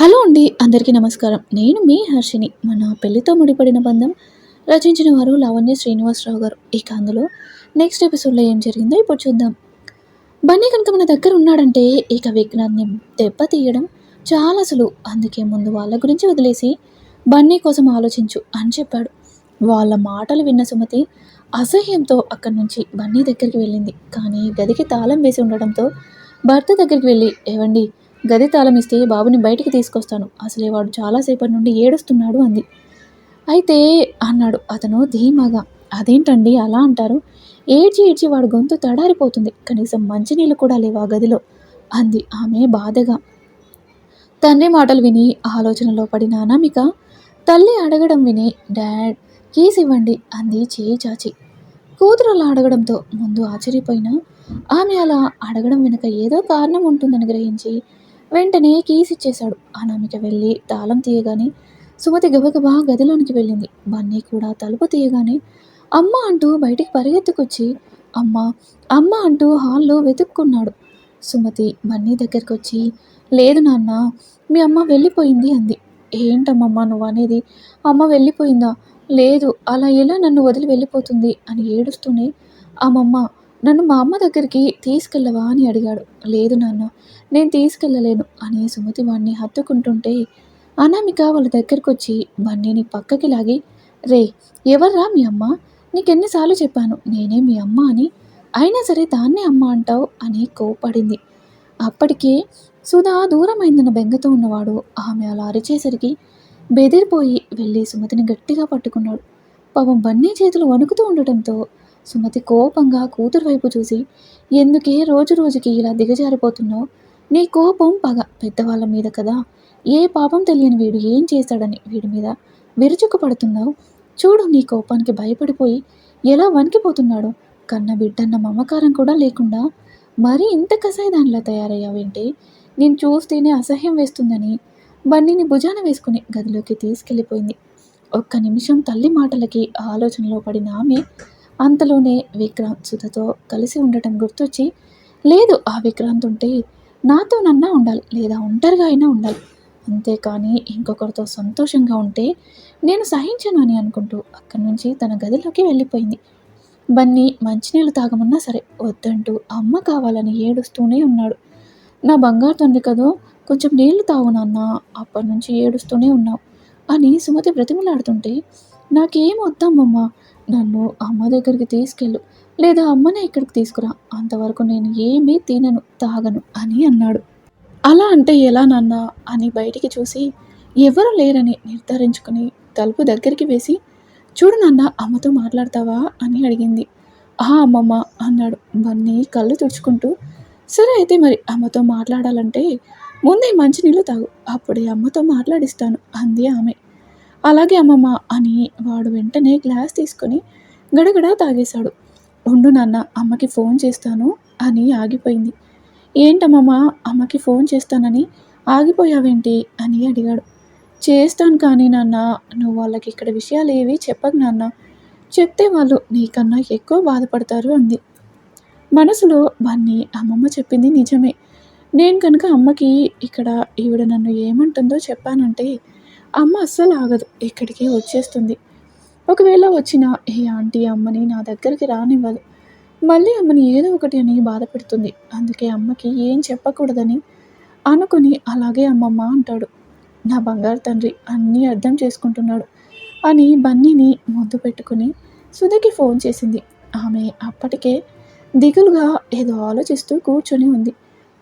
Hello అండి అందరికీ నమస్కారం. నేను మీ హర్షిని మన పెళ్ళితో ముడిపడిన బంధం రచించిన వారు లావణ్య శ్రీనివాసరావు గారు. ఇక అందులో నెక్స్ట్ ఎపిసోడ్లో ఏం జరిగిందో ఇప్పుడు చూద్దాం. బన్నీ కనుక మన దగ్గర ఉన్నాడంటే ఇక విఘ్నాన్ని దెబ్బ తీయడం చాలా సులువు. అందుకే ముందు వాళ్ళ గురించి వదిలేసి బన్నీ కోసం ఆలోచించు అని చెప్పాడు. వాళ్ళ మాటలు విన్న సుమతి అసహ్యంతో అక్కడి నుంచి బన్నీ దగ్గరికి వెళ్ళింది. కానీ గదికి తాళం వేసి ఉండడంతో భర్త దగ్గరికి వెళ్ళి ఏవండి గది తాళం ఇస్తే బాబుని బయటికి తీసుకొస్తాను. అసలే వాడు చాలాసేపటి నుండి ఏడుస్తున్నాడు అంది. అయితే అన్నాడు అతను ధీమాగా. అదేంటండి అలా అంటారు? ఏడ్చి ఏడ్చి వాడు గొంతు తడారిపోతుంది. కనీసం మంచినీళ్ళు కూడా లేవు ఆ గదిలో అంది ఆమె బాధగా. తండ్రి మాటలు విని ఆలోచనలో పడిన అనామిక తల్లి అడగడం విని డాడ్ కీస్ ఇవ్వండి అంది చేయి చాచి. కూతురు అలా అడగడంతో ముందు ఆశ్చర్యపోయిన ఆమె అలా అడగడం వెనుక ఏదో కారణం ఉంటుందని గ్రహించి వెంటనే కీస్ ఇచ్చేశాడు అనామిక వెళ్ళి తాళం తీయగానే సుమతి గబగబా గదిలోనికి వెళ్ళింది. బన్నీ కూడా తలుపు తీయగానే అమ్మ అంటూ బయటికి పరిగెత్తుకొచ్చి అమ్మ అమ్మ అంటూ హాల్లో వెతుక్కున్నాడు. సుమతి బన్నీ దగ్గరికి వచ్చి లేదు నాన్న మీ అమ్మ వెళ్ళిపోయింది అంది. ఏంటమ్మమ్మ నువ్వు అనేది అమ్మ వెళ్ళిపోయిందా? లేదు అలా ఎలా నన్ను వదిలి వెళ్ళిపోతుంది? అని ఏడుస్తూనే అమ్మమ్మ నన్ను మా అమ్మ దగ్గరికి తీసుకెళ్ళవా అని అడిగాడు. లేదు నాన్న నేను తీసుకెళ్ళలేను అని సుమతి వాణ్ణి హత్తుకుంటుంటే అనామిక వాళ్ళ దగ్గరకు వచ్చి బన్నీని పక్కకి లాగి రే ఎవర్రా మీ అమ్మ? నీకెన్నిసార్లు చెప్పాను నేనే మీ అమ్మ అని. అయినా సరే దాన్నే అమ్మ అంటావు అని కోపడింది అప్పటికే సుధా దూరమైందన్న బెంగతో ఉన్నవాడు ఆమె అలా అరిచేసరికి బెదిరిపోయి వెళ్ళి సుమతిని గట్టిగా పట్టుకున్నాడు. పాపం బన్నీ చేతులు వణుకుతూ ఉండటంతో సుమతి కోపంగా కూతురు వైపు చూసి ఎందుకే రోజు రోజుకి ఇలా దిగజారిపోతున్నావు? నీ కోపం పగ పెద్దవాళ్ళ మీద కదా. ఏ పాపం తెలియని వీడు ఏం చేశాడని వీడి మీద విరుచుకు పడుతున్నావు చూడు నీ కోపానికి భయపడిపోయి ఎలా వణికిపోతున్నాడో. కన్న బిడ్డన్న మమకారం కూడా లేకుండా మరీ ఇంత కసాయిదానిలా తయారయ్యావేంటి? నేను చూస్తేనే అసహ్యం వేస్తుందని బన్నీని భుజాన వేసుకుని గదిలోకి తీసుకెళ్ళిపోయింది. ఒక్క నిమిషం తల్లి మాటలకి ఆలోచనలో పడిన ఆమె అంతలోనే విక్రాంత్ సుధతో కలిసి ఉండటం గుర్తొచ్చి లేదు ఆ విక్రాంత్ ఉంటే నాతో నన్నా ఉండాలి లేదా ఒంటరిగా అయినా ఉండాలి. అంతేకాని ఇంకొకరితో సంతోషంగా ఉంటే నేను సహించను అని అనుకుంటూ అక్కడి నుంచి తన గదిలోకి వెళ్ళిపోయింది. బన్నీ మంచినీళ్ళు తాగమన్నా సరే వద్దంటూ అమ్మ కావాలని ఏడుస్తూనే ఉన్నాడు. నా బంగారు తండ్రి కదో కొంచెం నీళ్ళు తాగు నాన్న అప్పటి నుంచి ఏడుస్తూనే ఉన్నావు అని సుమతి బ్రతిమలాడుతుంటే నాకేం వద్దమ్మమ్మ నన్ను అమ్మ దగ్గరికి తీసుకెళ్ళు లేదా అమ్మనే ఇక్కడికి తీసుకురా. అంతవరకు నేను ఏమీ తినను తాగను అని అన్నాడు. అలా అంటే ఎలా నాన్న అని బయటికి చూసి ఎవరు లేరని నిర్ధారించుకుని తలుపు దగ్గరికి వేసి చూడు నాన్న అమ్మతో మాట్లాడతావా అని అడిగింది. ఆ అమ్మమ్మ అన్నాడు. బన్నీ కళ్ళు తుడుచుకుంటూ సరే అయితే మరి అమ్మతో మాట్లాడాలంటే ముందే మంచినీళ్ళు తాగు అప్పుడే అమ్మతో మాట్లాడిస్తాను అంది ఆమె. అలాగే అమ్మమ్మ అని వాడు వెంటనే గ్లాస్ తీసుకొని గడగడ తాగేశాడు. ఉండు నాన్న అమ్మకి ఫోన్ చేస్తాను అని ఆగిపోయింది. ఏంటమ్మమ్మ అమ్మకి ఫోన్ చేస్తానని ఆగిపోయావేంటి? అని అడిగాడు. చేస్తాను కానీ నాన్న నువ్వు వాళ్ళకి ఇక్కడ విషయాలు ఏవి చెప్పకు నాన్న. చెప్తే వాళ్ళు నీకన్నా ఎక్కువ బాధపడతారు అంది. మనసులో బన్నీ అమ్మమ్మ చెప్పింది నిజమే. నేను కనుక అమ్మకి ఇక్కడ ఈవిడ నన్ను ఏమంటుందో చెప్పానంటే అమ్మ అస్సలు ఆగదు. ఇక్కడికే వచ్చేస్తుంది. ఒకవేళ వచ్చిన ఏ ఆంటీ అమ్మని నా దగ్గరికి రానివ్వదు. మళ్ళీ అమ్మని ఏదో ఒకటి అని బాధపెడుతుంది అందుకే అమ్మకి ఏం చెప్పకూడదని అనుకుని అలాగే అమ్మమ్మ అంటాడు. నా బంగారు తండ్రి అన్నీ అర్థం చేసుకుంటున్నాడు అని బన్నీని ముద్దు పెట్టుకుని సుధకి ఫోన్ చేసింది. ఆమె అప్పటికే దిగులుగా ఏదో ఆలోచిస్తూ కూర్చొని ఉంది.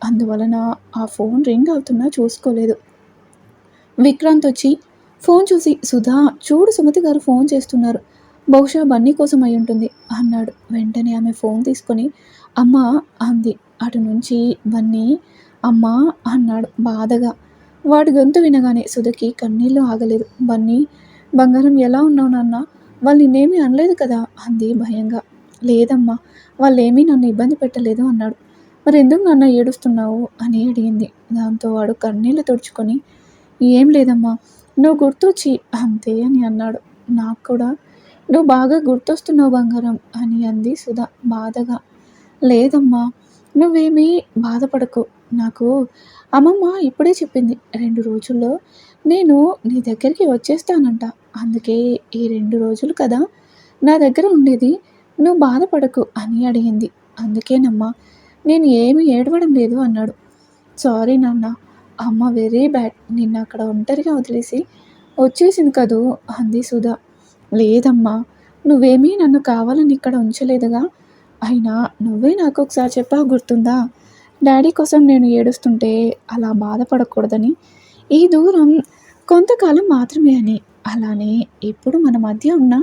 అందువలన ఆ ఫోన్ రింగ్ అవుతున్నా చూసుకోలేదు. విక్రాంత్ వచ్చి ఫోన్ చూసి సుధా చూడు సుమతి గారు ఫోన్ చేస్తున్నారు. బహుశా బన్నీ కోసం అయి ఉంటుంది అన్నాడు. వెంటనే ఆమె ఫోన్ తీసుకొని అమ్మ అంది. అటు నుంచి బన్నీ అమ్మా అన్నాడు బాధగా. వాడి గొంతు వినగానే సుధకి కన్నీళ్ళు ఆగలేదు. బన్నీ బంగారం ఎలా ఉన్నావు నాన్న? వాళ్ళు నిన్నేమీ అనలేదు కదా? అంది భయంగా. లేదమ్మా వాళ్ళేమీ నన్ను ఇబ్బంది పెట్టలేదు అన్నాడు. మరి ఎందుకు నాన్న ఏడుస్తున్నావు? అని అడిగింది. దాంతో వాడు కన్నీళ్ళు తుడుచుకొని ఏం లేదమ్మా. నువ్వు గుర్తొచ్చి అంతే అని అన్నాడు. నాకు కూడా. నువ్వు బాగా గుర్తొస్తున్నావు బంగారం అని అంది సుధా బాధగా. లేదమ్మా నువ్వేమీ బాధపడకు. నాకు అమ్మమ్మ ఇప్పుడే చెప్పింది. రెండు రోజుల్లో నేను నీ దగ్గరికి వచ్చేస్తానంట. అందుకే ఈ రెండు రోజులు కదా నా దగ్గర ఉండేది. నువ్వు బాధపడకు అని అడిగింది. అందుకేనమ్మా నేను ఏమి ఏడవడం లేదు అన్నాడు. సారీ నాన్న అమ్మ వెరీ బ్యాడ్ నిన్న అక్కడ ఒంటరిగా వదిలేసి వచ్చేసింది కదూ? అంది సుధా. లేదమ్మా నువ్వేమీ నన్ను కావాలని ఇక్కడ ఉంచలేదుగా? అయినా నువ్వే నాకు ఒకసారి చెప్పా గుర్తుందా? డాడీ కోసం నేను ఏడుస్తుంటే అలా బాధపడకూడదని. ఈ దూరం కొంతకాలం మాత్రమే అని. అలానే ఇప్పుడు మన మధ్య ఉన్న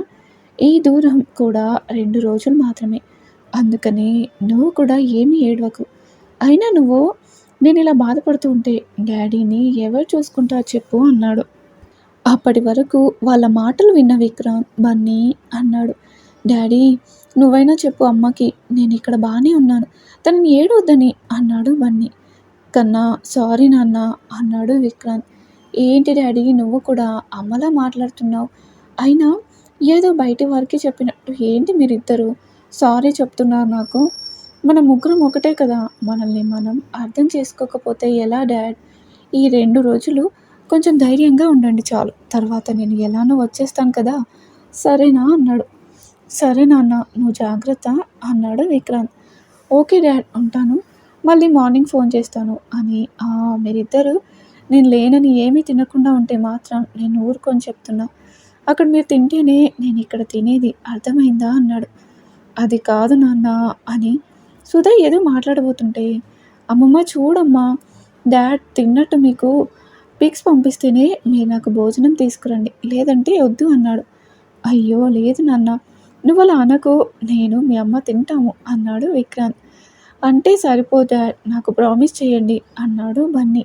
ఈ దూరం కూడా రెండు రోజులు మాత్రమే. అందుకని నువ్వు కూడా ఏమీ ఏడవకు. అయినా నువ్వు నేను ఇలా బాధపడుతూ ఉంటే డాడీని ఎవరు చూసుకుంటారు చెప్పు అన్నాడు. అప్పటి వరకు వాళ్ళ మాటలు విన్న విక్రాంత్ బన్నీ అన్నాడు. డాడీ నువ్వైనా చెప్పు అమ్మకి నేను ఇక్కడ బాగానే ఉన్నాను. తనని ఏడవద్దని అన్నాడు బన్నీ. కన్నా సారీ నాన్న అన్నాడు విక్రాంత్ ఏంటి డాడీ నువ్వు కూడా అమ్మలా మాట్లాడుతున్నావు. అయినా ఏదో బయటి వారికి చెప్పినట్టు ఏంటి మీరిద్దరు? సారీ చెప్తున్నారు నాకు. మన ముగ్గురం ఒకటే కదా. మనల్ని మనం అర్థం చేసుకోకపోతే ఎలా డాడ్? ఈ రెండు రోజులు కొంచెం ధైర్యంగా ఉండండి చాలు. తర్వాత నేను ఎలానో వచ్చేస్తాను కదా. సరేనా? అన్నాడు. సరే నాన్న నువ్వు జాగ్రత్త అన్నాడు విక్రాంత్. ఓకే డాడ్ ఉంటాను. మళ్ళీ మార్నింగ్ ఫోన్ చేస్తాను అని. మీరిద్దరు నేను లేనని ఏమీ తినకుండా ఉంటే మాత్రం నేను ఊరుకొని చెప్తున్నా. అక్కడ మీరు తింటేనే నేను ఇక్కడ తినేది అర్థమైందా? అన్నాడు. అది కాదు నాన్న అని సుధా ఏదో మాట్లాడబోతుంటే అమ్మమ్మ చూడమ్మా డాడ్ తిన్నట్టు మీకు పిక్స్ పంపిస్తేనే మీరు నాకు భోజనం తీసుకురండి. లేదంటే వద్దు అన్నాడు. అయ్యో లేదు నాన్న. నువ్వు అలా అనకు. నేను మీ అమ్మ తింటాము అన్నాడు విక్రాంత్. అంటే సరిపోతా నాకు ప్రామిస్ చేయండి అన్నాడు బన్నీ.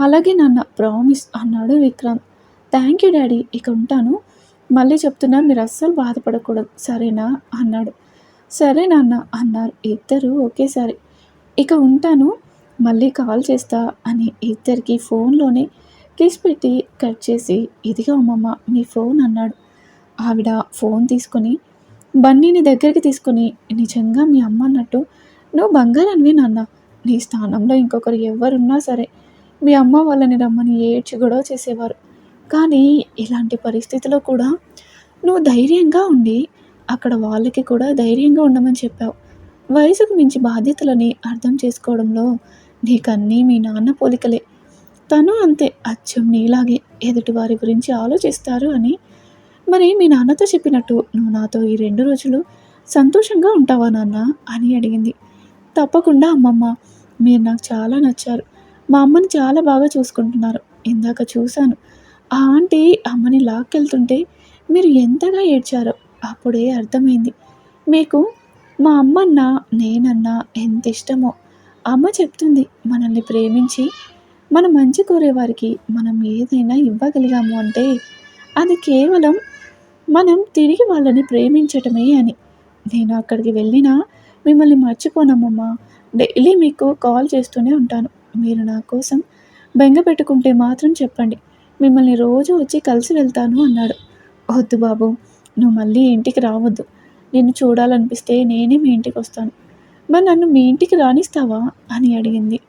అలాగే నాన్న ప్రామిస్ అన్నాడు విక్రాంత్. Thank you daddy. ఇక ఉంటాను. మళ్ళీ చెప్తున్నా మీరు అస్సలు బాధపడకూడదు. సరేనా? అన్నాడు. సరే నాన్న అన్నారు ఇద్దరు ఒకేసారి. ఇక ఉంటాను మళ్ళీ కాల్ చేస్తా అని ఇద్దరికి ఫోన్లోనే కిస్ పెట్టి కట్ చేసి ఇదిగా అమ్మమ్మ మీ ఫోన్ అన్నాడు. ఆవిడ ఫోన్ తీసుకొని బన్నీని దగ్గరికి తీసుకొని నిజంగా మీ అమ్మ అన్నట్టు నువ్వు బంగారానివి నాన్న నీ స్థానంలో ఇంకొకరు ఎవరున్నా సరే మీ అమ్మ వాళ్ళని రమ్మని ఏడ్చి గొడవ చేసేవారు. కానీ ఇలాంటి పరిస్థితిలో కూడా నువ్వు ధైర్యంగా ఉండి అక్కడ వాళ్ళకి కూడా ధైర్యంగా ఉండమని చెప్పావు. వయసుకు మించి బాధ్యతలని అర్థం చేసుకోవడంలో నీకన్నీ మీ నాన్న పోలికలే. తను అంతే అచ్చం నీలాగే ఎదుటి వారి గురించి ఆలోచిస్తారు అని. మరి మీ నాన్నతో చెప్పినట్టు నువ్వు నాతో ఈ రెండు రోజులు సంతోషంగా ఉంటావా నాన్న అని అడిగింది. తప్పకుండా అమ్మమ్మ మీరు నాకు చాలా నచ్చారు. మా అమ్మని చాలా బాగా చూసుకుంటున్నారు. ఇందాక చూశాను. ఆ ఆంటీ అమ్మని లాక్కెళ్తుంటే మీరు ఎంతగా ఏడ్చారో అప్పుడే అర్థమైంది. మీకు మా అమ్మన్న నేనన్నా ఎంత ఇష్టమో అమ్మ చెప్తుంది మనల్ని ప్రేమించి మన మంచి కోరేవారికి మనం ఏదైనా ఇవ్వగలిగాము అంటే అది కేవలం మనం తిరిగి వాళ్ళని ప్రేమించటమే అని. నేను అక్కడికి వెళ్ళినా మిమ్మల్ని మర్చిపోనమ్మమ్మా డైలీ మీకు కాల్ చేస్తూనే ఉంటాను. మీరు నా కోసం బెంగ పెట్టుకుంటే మాత్రం చెప్పండి. మిమ్మల్ని రోజు వచ్చి కలిసి వెళ్తాను అన్నాడు. వద్దు బాబు. నువ్వు మళ్ళీ ఇంటికి రావద్దు. నిన్ను చూడాలనిపిస్తే నేనే మీ ఇంటికి వస్తాను. మరి నన్ను మీ ఇంటికి రానిస్తావా? అని అడిగింది.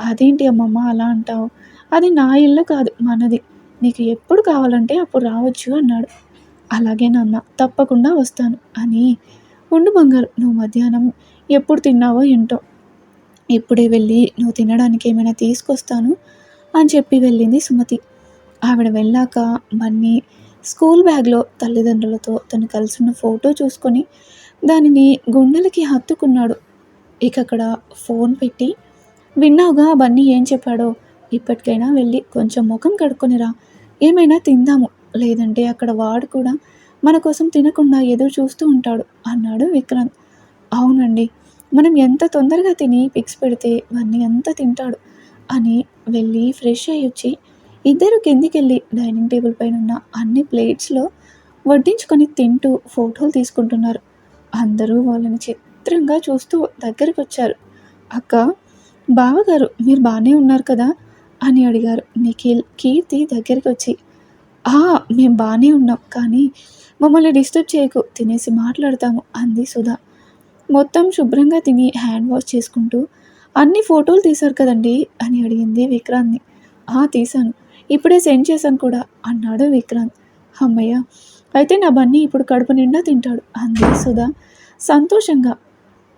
అదేంటి అమ్మమ్మ అలా అంటావు? అది నా ఇల్లు కాదు మనది. నీకు ఎప్పుడు కావాలంటే అప్పుడు రావచ్చు అన్నాడు. అలాగే నాన్న తప్పకుండా వస్తాను అని. ఉండు బంగారు నువ్వు మధ్యాహ్నం ఎప్పుడు తిన్నావో ఏంటో. ఇప్పుడే వెళ్ళి నువ్వు తినడానికి ఏమైనా తీసుకొస్తాను అని చెప్పి వెళ్ళింది సుమతి. ఆవిడ వెళ్ళాక బన్నీ స్కూల్ బ్యాగ్లో తల్లిదండ్రులతో తను కలిసిన ఫోటో చూసుకొని దానిని గుండెలకి హత్తుకున్నాడు. ఇక అక్కడ ఫోన్ పెట్టి విన్నావుగా బన్నీ ఏం చెప్పాడో? ఇప్పటికైనా వెళ్ళి కొంచెం ముఖం కడుక్కొనిరా ఏమైనా తిందాము. లేదంటే అక్కడ వాడు కూడా మన కోసం తినకుండా ఎదురు చూస్తూ ఉంటాడు అన్నాడు విక్రాంత్. అవునండి. మనం ఎంత తొందరగా తిని పిక్స్ పెడితే వాడిని ఎంత తింటాడు అని వెళ్ళి ఫ్రెష్ అయ్యి వచ్చి ఇద్దరు కిందికెళ్ళి డైనింగ్ టేబుల్ పైన ఉన్న అన్ని ప్లేట్స్లో వడ్డించుకొని తింటూ ఫోటోలు తీసుకుంటున్నారు. అందరూ వాళ్ళని చిత్రంగా చూస్తూ దగ్గరికి వచ్చారు అక్క బావగారు మీరు బాగానే ఉన్నారు కదా? అని అడిగారు నిఖిల్ కీర్తి దగ్గరికి వచ్చి ఆ మేము బాగానే ఉన్నాం కానీ మమ్మల్ని డిస్టర్బ్ చేయకు తినేసి మాట్లాడతాము అంది సుధా. మొత్తం శుభ్రంగా తిని హ్యాండ్ వాష్ చేసుకుంటూ అన్ని ఫోటోలు తీశారు కదండి? అని అడిగింది విక్రాంత్ని ఆ తీశాను. ఇప్పుడే సెండ్ చేశాను కూడా అన్నాడు విక్రాంత్. అమ్మయ్య అయితే నా బన్నీ ఇప్పుడు కడుపు నిండా తింటాడు. అంది సుధా సంతోషంగా.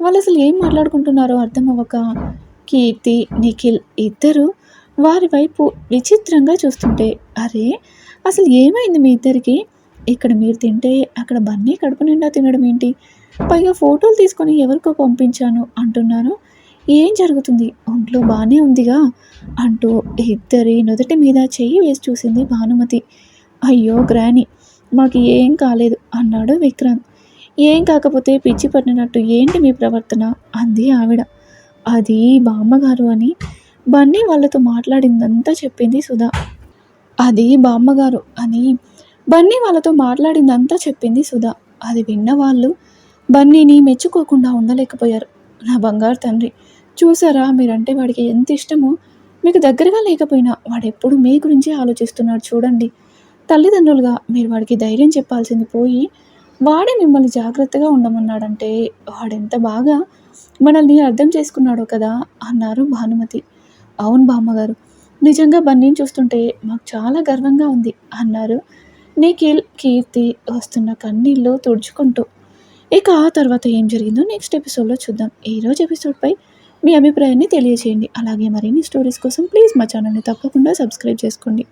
వాళ్ళు అసలు ఏం మాట్లాడుకుంటున్నారో అర్థం అవ్వక కీర్తి నిఖిల్ ఇద్దరు వారి వైపు విచిత్రంగా చూస్తుంటే అరే అసలు ఏమైంది మీ ఇద్దరికి? ఇక్కడ మీరు తింటే అక్కడ బన్నీ కడుపు నిండా తినడం ఏంటి? పైగా ఫోటోలు తీసుకొని ఎవరికో పంపించాను అంటున్నాను ఏం జరుగుతుంది? ఒంట్లో బాగానే ఉందిగా? అంటూ ఇద్దరి నుదుటి మీద చెయ్యి వేసి చూసింది భానుమతి. అయ్యో గ్రాని మాకు ఏం కాలేదు అన్నాడు విక్రాంత్. ఏం కాకపోతే పిచ్చి పట్టినట్టు ఏంటి మీ ప్రవర్తన? అంది ఆవిడ. అది బామ్మగారు అని బన్నీ వాళ్ళతో మాట్లాడిందంతా చెప్పింది సుధా. అది బామ్మగారు అని బన్నీ వాళ్ళతో మాట్లాడిందంతా చెప్పింది సుధా. అది విన్న వాళ్ళు బన్నీని మెచ్చుకోకుండా ఉండలేకపోయారు. నా బంగారు తండ్రి చూసారా మీరంటే వాడికి ఎంత ఇష్టమో? మీకు దగ్గరగా లేకపోయినా వాడు ఎప్పుడు మీ గురించి ఆలోచిస్తున్నాడు చూడండి. తల్లిదండ్రులుగా మీరు వాడికి ధైర్యం చెప్పాల్సింది పోయి వాడే మిమ్మల్ని జాగ్రత్తగా ఉండమన్నాడంటే వాడెంత బాగా మనల్ని అర్థం చేసుకున్నాడో కదా అన్నారు భానుమతి. అవును బామ్మగారు నిజంగా బన్నీని చూస్తుంటే మాకు చాలా గర్వంగా ఉంది అన్నారు నిఖిల్ కీర్తి వస్తున్న కన్నీళ్ళు తుడుచుకుంటూ. ఇక ఆ తర్వాత ఏం జరిగిందో నెక్స్ట్ ఎపిసోడ్లో చూద్దాం. ఈరోజు ఎపిసోడ్పై మీ అభిప్రాయాన్ని తెలియజేయండి అలాగే మరిన్ని స్టోరీస్ కోసం ప్లీజ్ మా ఛానల్ని తప్పకుండా సబ్స్క్రైబ్ చేసుకోండి.